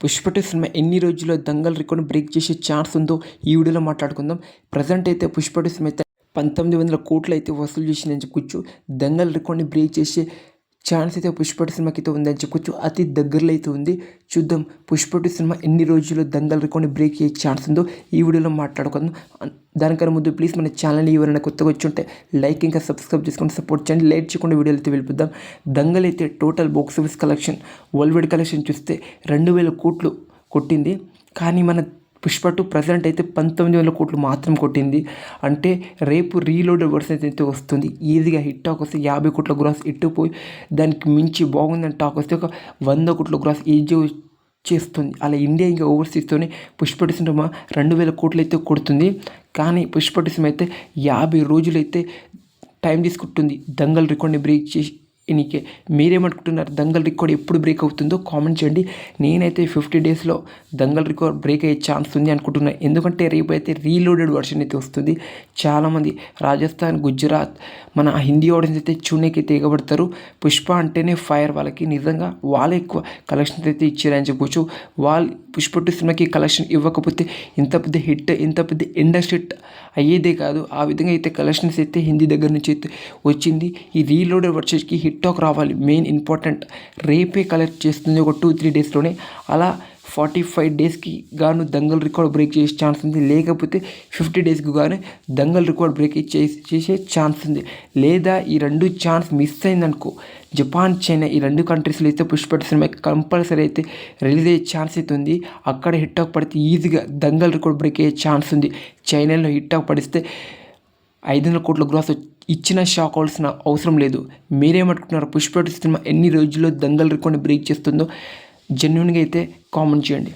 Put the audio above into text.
పుష్పటి సినిమా ఎన్ని రోజుల్లో దంగల్ రికార్డ్ బ్రేక్ చేసే ఛాన్స్ ఉందో ఈ వీడియోలో మాట్లాడుకుందాం. ప్రజెంట్ అయితే పుష్పటి సినిమా అయితే పంతొమ్మిది వందల కోట్లు అయితే వసూలు చేసిందని చెప్పుకోవచ్చు దంగల్ రికార్డ్ని బ్రేక్ చేసే ఛాన్స్ అయితే పుష్పటి సినిమాకి అయితే ఉందని చెప్పుకోవచ్చు అతి దగ్గరలో అయితే ఉంది. చూద్దాం పుష్పటి సినిమా ఎన్ని రోజుల్లో దంగల్ రికార్డు బ్రేక్ అయ్యే ఛాన్స్ ఉందో ఈ వీడియోలో మాట్లాడుకుందాం. దానికన్నా ముందు ప్లీజ్ మన ఛానల్ని ఎవరైనా కొత్తగా వచ్చి ఉంటే లైక్ ఇంకా సబ్స్క్రైబ్ చేసుకొని సపోర్ట్ చేయండి లేట్ చేయకుండా వీడియోలు అయితే వెళ్ళిపోద్దాం దంగల్ అయితే total box office collection worldwide collection చూస్తే రెండు వేల కోట్లు కొట్టింది. కానీ మన పుష్ప టూ ప్రజెంట్ అయితే పంతొమ్మిది వందల కోట్లు మాత్రం కొట్టింది. అంటే రేపు రీలోడ్ వర్షన్ అయితే వస్తుంది. ఈజీగా హిట్ టాక్ వస్తే యాభై కోట్ల గ్రాస్ ఇట్టుపోయి దానికి మించి బాగుందని టాక్ వస్తే ఒక వంద కోట్ల గ్రాస్ ఈజీ చేస్తుంది అలా ఇండియా ఇంకా ఓవర్సీస్తోనే పుష్పటి సినిమా రెండు వేల కోట్లు అయితే కొడుతుంది. కానీ పుష్పటి సినిమా అయితే యాభై రోజులైతే టైం తీసుకుంటుంది. దంగల్ రికార్డ్ని బ్రేక్ చేసి ఎనీకే మీరేమనుకుంటున్నారు? దంగల్ రికార్డ్ ఎప్పుడు బ్రేక్ అవుతుందో కామెంట్ చేయండి. నేనైతే ఫిఫ్టీ డేస్లో దంగల్ రికార్డ్ బ్రేక్ అయ్యే ఛాన్స్ ఉంది అనుకుంటున్నాను ఎందుకంటే రేపు అయితే రీలోడెడ్ వర్షన్ అయితే వస్తుంది. చాలామంది రాజస్థాన్ గుజరాత్ మన హిందీ ఆడియన్స్ అయితే చూడడానికి అయితే పుష్ప అంటేనే ఫైర్ వాళ్ళకి నిజంగా వాళ్ళే ఎక్కువ కలెక్షన్స్ అయితే ఇచ్చారని చెప్పొచ్చు. వాళ్ళు పుష్ప టూ సినిమాకి కలెక్షన్ ఇవ్వకపోతే ఇంత పెద్ద హిట్ ఇంత పెద్ద ఇండస్ట్రీ హిట్ అయ్యేదే కాదు. ఆ విధంగా అయితే కలెక్షన్స్ అయితే హిందీ దగ్గర నుంచి అయితే వచ్చింది. ఈ రీలోడెడ్ వర్షన్కి హిట్ టిక్టాక్ రావాలి. Main important. రేపే కలెక్ట్ చేస్తుంది ఒక టూ త్రీ డేస్లోనే. అలా ఫార్టీ ఫైవ్ డేస్కి గాను దంగల్ రికార్డ్ బ్రేక్ చేసే ఛాన్స్ ఉంది. లేకపోతే ఫిఫ్టీ డేస్కి గాను దంగల్ రికార్డ్ బ్రేక్ చేసే చేసే ఛాన్స్ ఉంది. లేదా ఈ రెండు ఛాన్స్ మిస్ అయిందనుకో జపాన్ చైనా ఈ రెండు కంట్రీస్లో అయితే పుష్ప సినిమా కంపల్సరీ అయితే రిలీజ్ అయ్యే ఛాన్స్ అయితే ఉంది. అక్కడ హిట్ టాక్ పడితే ఈజీగా దంగల్ రికార్డ్ బ్రేక్ అయ్యే ఛాన్స్ ఉంది. చైనాలో హిట్ టాక్ పడిస్తే ఐదు వందల కోట్ల గ్రాస్ ఇచ్చిన షాక్ అవ్వాల్సిన అవసరం లేదు. మీరేమనుకుంటున్నారు? పుష్ప సినిమా ఎన్ని రోజుల్లో దంగల్ రికార్డ్ని బ్రేక్ చేస్తుందో? జెన్యున్గా అయితే కామెంట్ చేయండి.